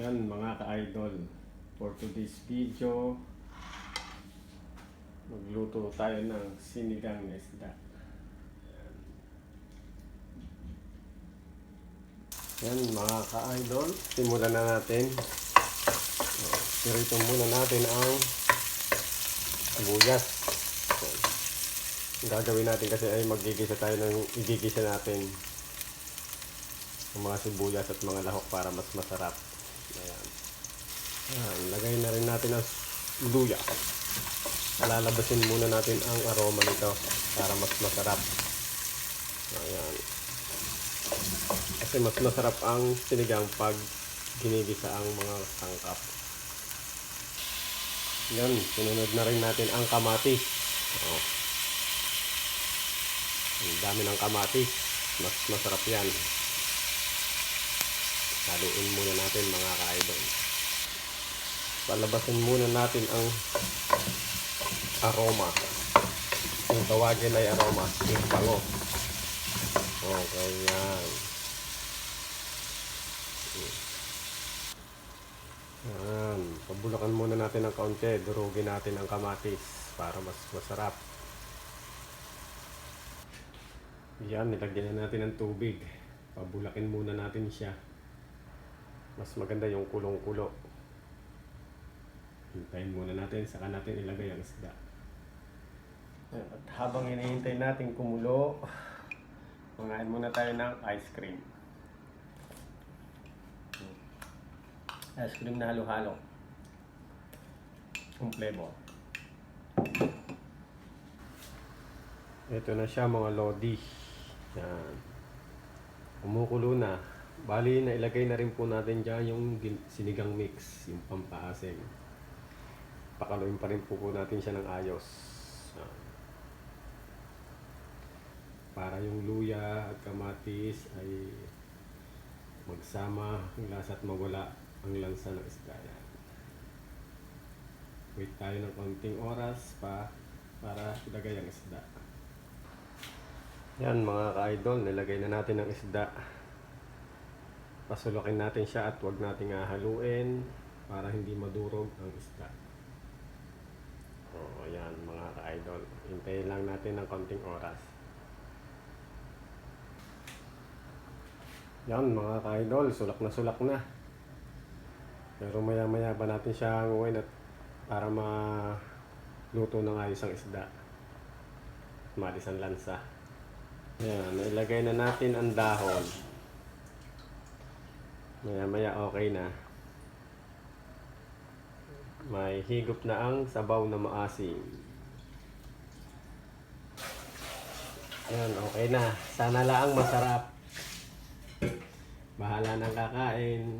Yan mga ka-idol. For today's video, magluto tayo ng sinigang na isda. Yan mga ka-idol, simulan na natin. Pirito muna natin ang sibuyas. Ang gagawin natin kasi ay magigisa tayo ng igigisa natin ng mga sibuyas at mga lahok para mas masarap. Ayan. Ayan, lagay na rin natin ang luya. Lalabasin muna natin ang aroma nito para mas masarap. Ayan. Kasi mas masarap ang sinigang pag ginigisa ang mga sangkap. Yan, sinunod na rin natin ang kamatis. Oh. Ang dami ng kamatis. Mas masarap yan. Haluin muna natin mga ka-idol. Palabasin muna natin ang aroma. Yung tawagin ay aroma. Yung bango. Okay, yan. Yan. Pabulakan muna natin ng kaunti. Durugin natin ang kamatis para mas masarap. Yan, nilagyan na natin ng tubig. Pabulakin muna natin siya. Mas maganda yung kulong-kulo. Hintayin muna natin, saka natin ilagay ang isda. At habang hinihintay natin kumulo, mangain muna tayo ng ice cream. Ice cream na halo-halo. Yung flavor. Ito na siya mga lodi. Yan. Kumukulo na. Bali, nailagay na rin po natin dyan yung sinigang mix, yung pampaasim. Pakaluin pa rin po po natin siya ng ayos. Yan. Para yung luya at kamatis ay magsama ang lasa at mawala ang lansa ng isda. Yan. Wait tayo ng konting oras pa para ilagay ang isda. Yan mga ka-idol, nilagay na natin ang isda. Pasulukin natin siya at huwag nating hahaluin para hindi madurog ang isda. Ka-idol. Hintayin lang natin ng konting oras. Yan mga ka-idol, sulak na sulak na. Pero maya maya ba natin siya hanguin at para maluto ng ayos ang isda. Malis ang lansa. Yan, nailagay na natin ang dahon. Maya maya okay na. May higop na ang sabaw na maasim. Yan, okay na. Sana lang masarap. Bahala nang kakain.